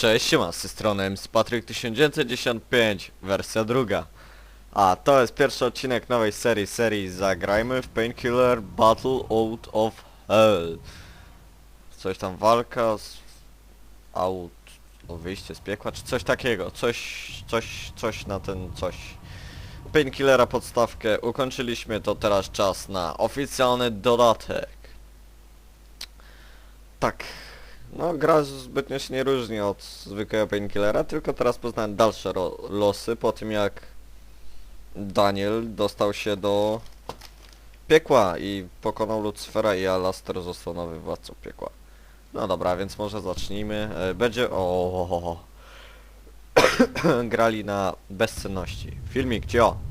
Cześć, siema, z tej strony Patryk 1995, wersja druga. A, to jest pierwszy odcinek nowej serii, serii Zagrajmy w Painkiller Battle Out of Hell. Coś tam walka z... Out... o wyjście z piekła, czy coś takiego, coś, coś, coś na ten coś. Painkillera podstawkę ukończyliśmy, to teraz czas na oficjalny dodatek. Tak, no gra zbytnio się nie różni od zwykłego Painkillera, tylko teraz poznałem dalsze losy po tym jak Daniel dostał się do piekła i pokonał Lucifera i Alaster został nowy władcą piekła. No dobra, więc może zacznijmy. E, Będzie... O. Grali na bezcenności. Filmik, cio!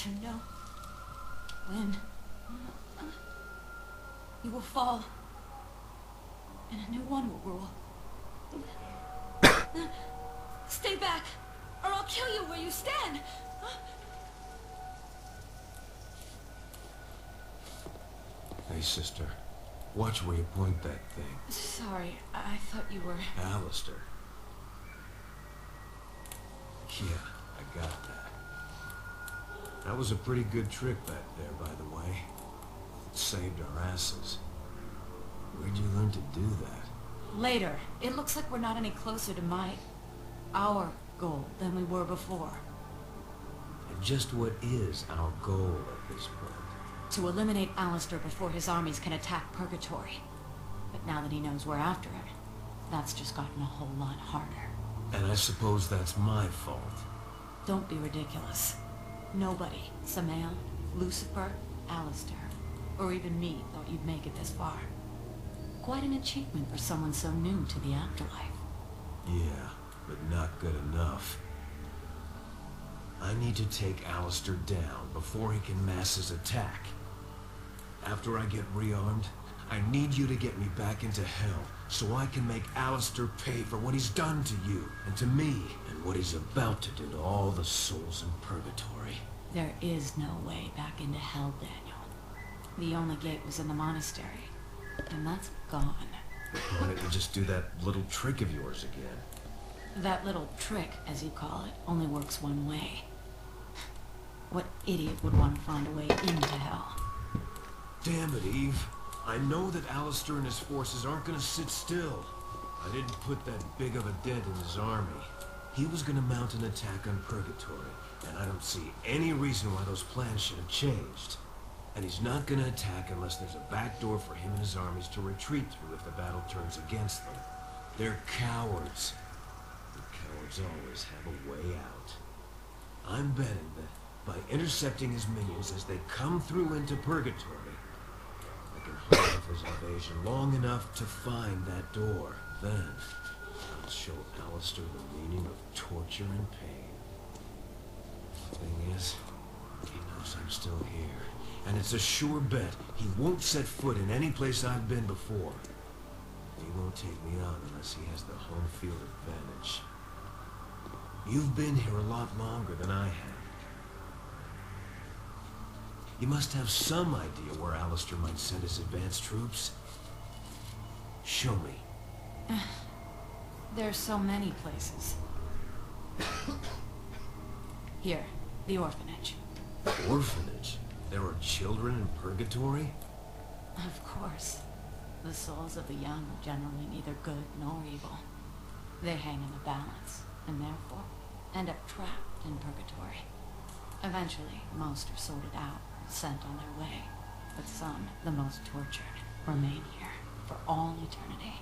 To no. When you will fall, and a new one will rule. Stay back, or I'll kill you where you stand. Hey, sister. Watch where you point that thing. Sorry, I I thought you were. Alistair. Yeah, I got that. That was a pretty good trick back there, by the way. It saved our asses. Where'd you learn to do that? Later, it looks like we're not any closer to my, our goal than we were before. And just what is our goal at this point? To eliminate Alistair before his armies can attack Purgatory. But now that he knows we're after him, that's just gotten a whole lot harder. And I suppose that's my fault. Don't be ridiculous. Nobody, Samael, Lucifer, Alistair, or even me thought you'd make it this far. Quite an achievement for someone so new to the afterlife. Yeah, but not good enough. I need to take Alistair down before he can mass his attack. After I get rearmed, I need you to get me back into hell so I can make Alistair pay for what he's done to you and to me and what he's about to do to all the souls in purgatory. There is no way back into hell, Daniel. The only gate was in the monastery, and that's gone. Why don't you just do that little trick of yours again? That little trick, as you call it, only works one way. What idiot would want to find a way into hell? Damn it, Eve. I know that Alistair and his forces aren't gonna sit still. I didn't put that big of a dent in his army. He was gonna mount an attack on Purgatory, and I don't see any reason why those plans should have changed. And he's not gonna attack unless there's a back door for him and his armies to retreat through if the battle turns against them. They're cowards. And cowards always have a way out. I'm betting that by intercepting his minions as they come through into Purgatory, invasion long enough to find that door. Then, I'll show Alistair the meaning of torture and pain. Thing is, he knows I'm still here. And it's a sure bet he won't set foot in any place I've been before. He won't take me on unless he has the home field advantage. You've been here a lot longer than I have. You must have some idea where Alistair might send his advanced troops. Show me. There are so many places. Here, the orphanage. Orphanage? There are children in purgatory? Of course. The souls of the young are generally neither good nor evil. They hang in the balance, and therefore end up trapped in purgatory. Eventually, most are sorted out sent on their way. But some, the most tortured, remain here for all eternity.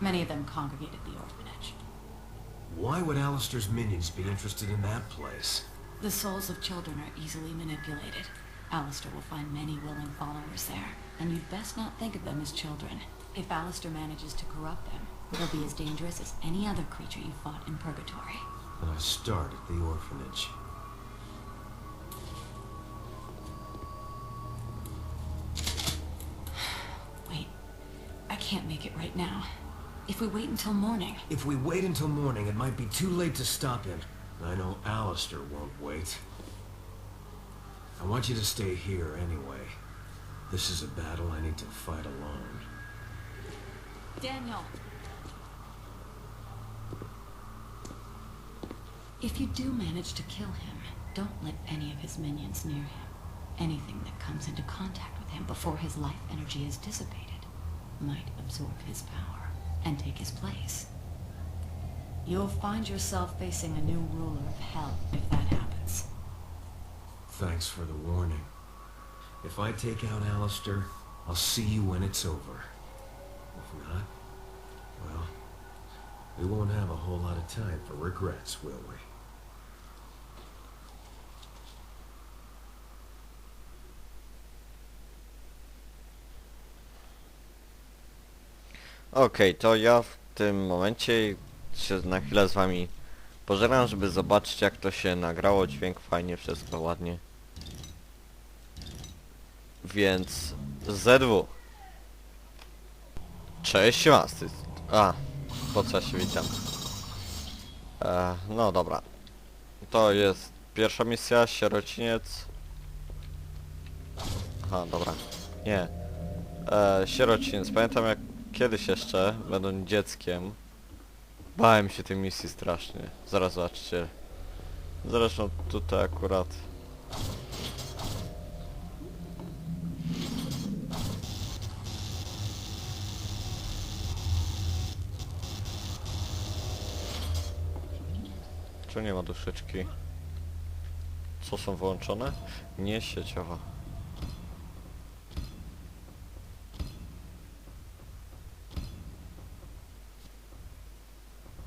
Many of them congregate at the orphanage. Why would Alistair's minions be interested in that place? The souls of children are easily manipulated. Alistair will find many willing followers there, and you'd best not think of them as children. If Alistair manages to corrupt them, they'll be as dangerous as any other creature you fought in Purgatory. I start at the orphanage. Can't make it right now. If we wait until morning, If we wait until morning, it might be too late to stop him. I know Alistair won't wait. I want you to stay here anyway. This is a battle I need to fight alone. Daniel! If you do manage to kill him, don't let any of his minions near him. Anything that comes into contact with him before his life energy is dissipated might absorb his power and take his place. You'll find yourself facing a new ruler of hell if that happens. Thanks for the warning. If I take out Alistair, I'll see you when it's over. If not, well, we won't have a whole lot of time for regrets, will we? Okej, to ja w tym momencie się na chwilę z wami pożeram, żeby zobaczyć jak to się nagrało, dźwięk fajnie, wszystko ładnie. Więc ZW. Cześć, masty. A, po co się witam. E, no dobra. To jest pierwsza misja, sierociniec. Aha, dobra. Nie. E, sierociniec. Pamiętam jak kiedyś jeszcze, będąc dzieckiem, bałem się tej misji strasznie. Zaraz zobaczcie. Zresztą tutaj akurat... Czy nie ma duszyczki? Co są wyłączone? Nie sieciowa.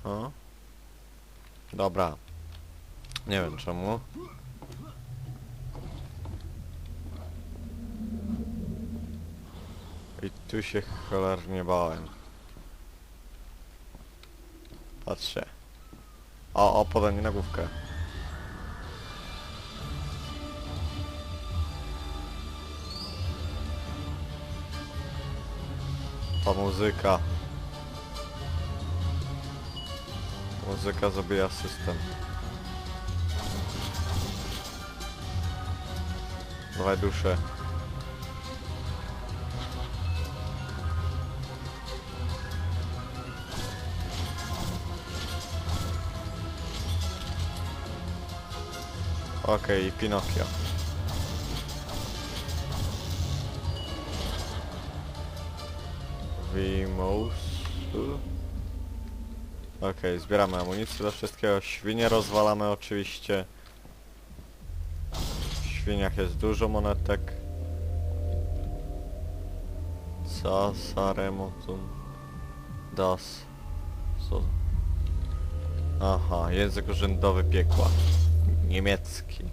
O. Dobra. Nie wiem czemu. I tu się cholernie bałem. Patrzcie. O, o, podanie na główkę. Ta muzyka. Muzyka zabija system. Dawaj duszę. Okej, i Pinokio. Vimos. Okej, zbieramy amunicję do wszystkiego. Świnie rozwalamy oczywiście. W świniach jest dużo monetek. Co? Saremotum. Das. Co? Aha, język urzędowy piekła. Niemiecki.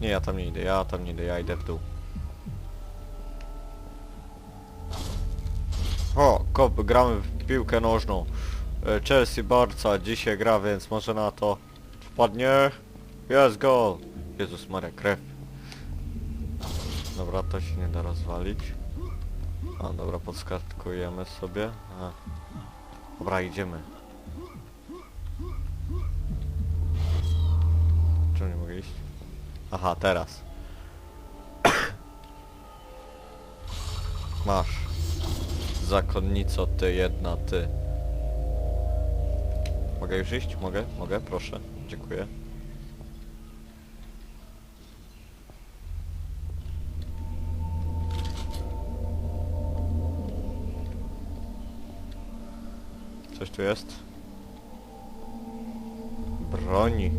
Nie, ja tam nie idę, ja tam nie idę, ja idę w dół. O, kop, gramy w piłkę nożną. Chelsea Barca dzisiaj gra, więc może na to wpadnie. Jest gol! Jezus Maria, krew. Dobra, to się nie da rozwalić. A, dobra, podskatkujemy sobie. A. Dobra, idziemy. Czemu nie mogę iść? Aha, teraz. Masz. Zakonnico, ty jedna, ty. Mogę już iść? Mogę? Mogę? Proszę. Dziękuję. Coś tu jest? Broni.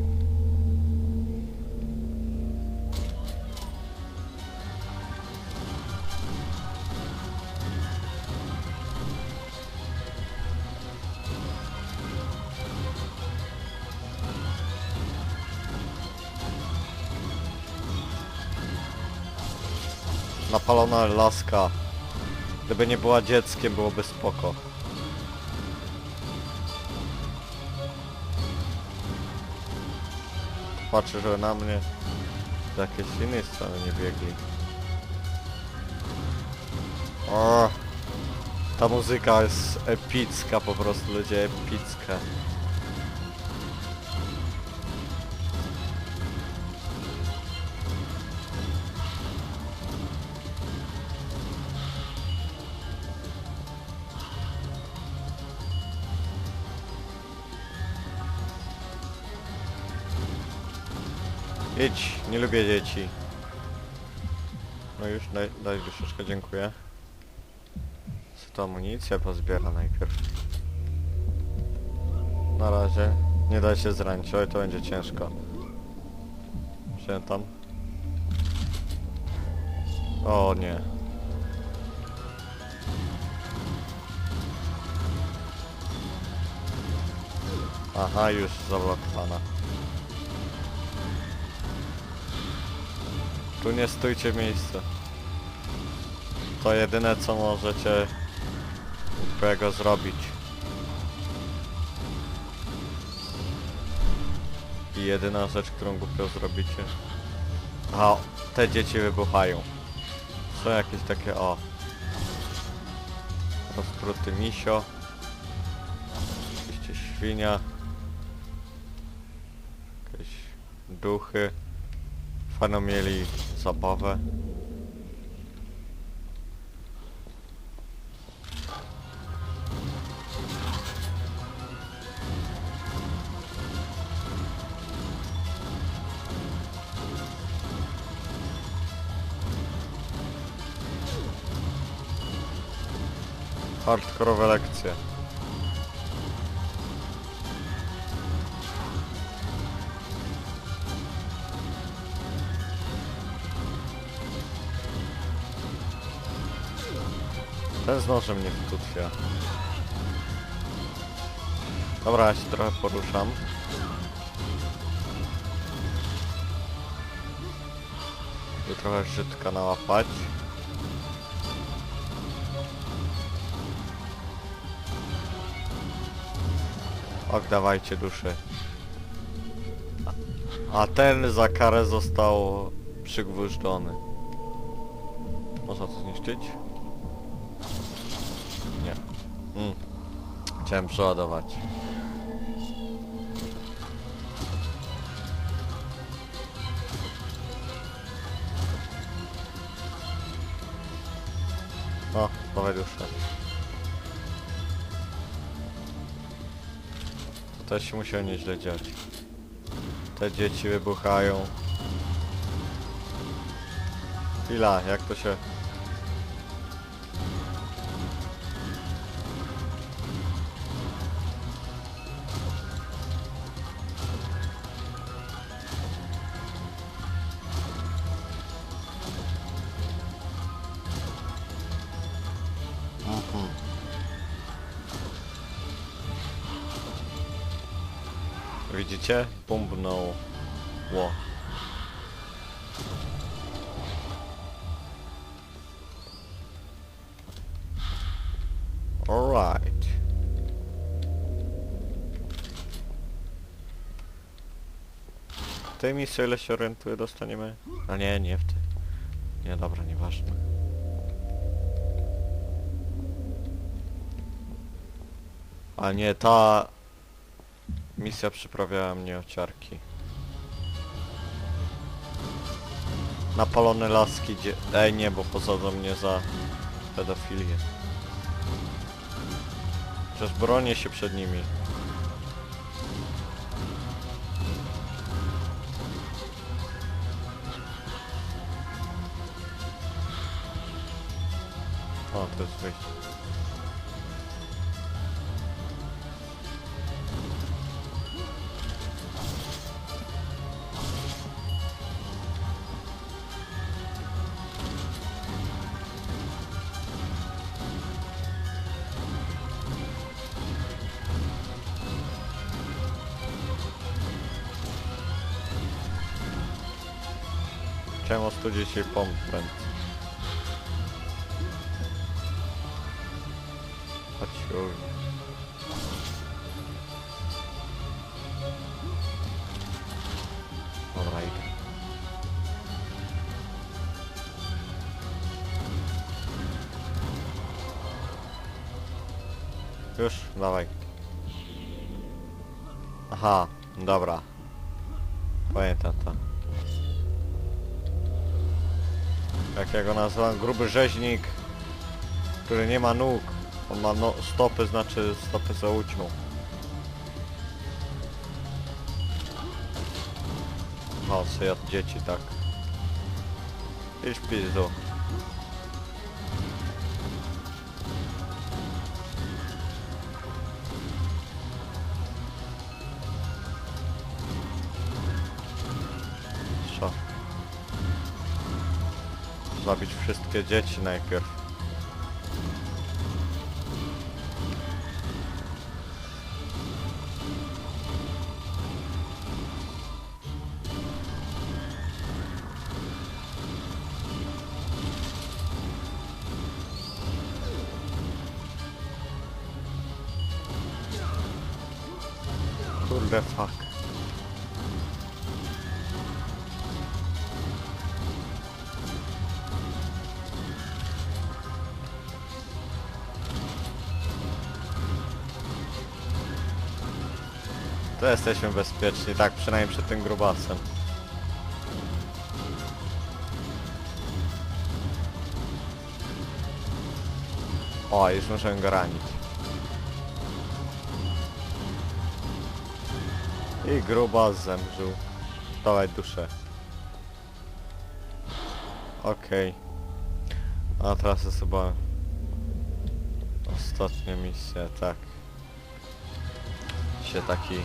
Napalona laska. Gdyby nie była dzieckiem, byłoby spoko. Patrzę, że na mnie z jakiejś innej strony nie biegli. O, ta muzyka jest epicka po prostu, ludzie, epicka. Lubię dzieci. No już, daj, daj troszeczkę, dziękuję. Co to amunicja pozbiera najpierw. Na razie. Nie daj się zranić, oj to będzie ciężko. Pamiętam. O nie. Aha, już zablokowana. Tu nie stójcie w miejscu. To jedyne co możecie głupiego zrobić. I jedyna rzecz, którą głupio zrobicie. A, te dzieci wybuchają. Są jakieś takie, o. Rozpruty misio. Oczywiście świnia. Jakieś duchy. Fajną mieli zabawę. Hardkorowe lekcje. Ten z nożem nie wtutwia. Dobra, ja się trochę poruszam. Tu trochę żytka nałapać. Och, dawajcie duszy. A ten za karę został przygwóżdżony. Można to zniszczyć? Chciałem przeładować. O, dawaj duszę. To też się musiało nieźle dziać. Te dzieci wybuchają. Chwila, jak to się... tej misji, ile się orientuję, dostaniemy... A nie, nie w tej. Nie, dobra, nieważne. A nie, ta... Misja przyprawiała mnie o ciarki. Napalone laski, dzie... Ej, nie, bo posadzą mnie za pedofilię. Przecież bronię się przed nimi. O, to jest wyjście. Chciałem ostudzić jej pompę. Chodź idę. Już, dawaj. Aha, dobra. Pamiętam to. Jak ja go nazywam, gruby rzeźnik, który nie ma nóg. On ma no, stopy, znaczy stopy za łódźmą. O, co ja dzieci, tak. Idź pizdu. Co? Zabić wszystkie dzieci najpierw. Kurde fuck. To jesteśmy bezpieczni, tak przynajmniej przed tym grubasem. O, już możemy go ranić. I grubas zemrzył. Dawaj duszę. Okej. A teraz jest chyba... Ostatnia misja, tak. Się taki...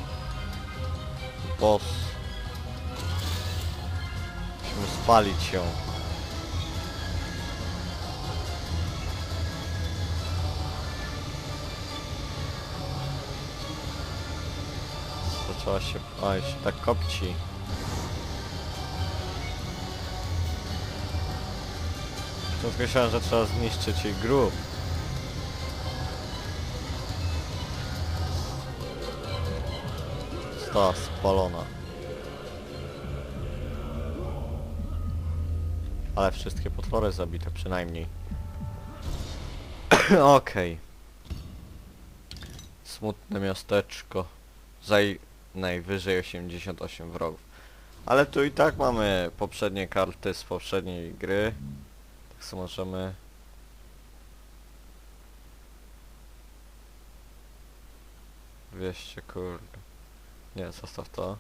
Boss. Musimy spalić ją. Zaczęła się... Oj, się tak kopci. To myślałem, że trzeba zniszczyć jej grób. Została spalona. Ale wszystkie potwory zabite przynajmniej. Okej. Smutne miasteczko. Zaj najwyżej 88 wrogów. Ale tu i tak mamy poprzednie karty z poprzedniej gry. Tak co możemy... Wieście kurde. Nie, zostaw to.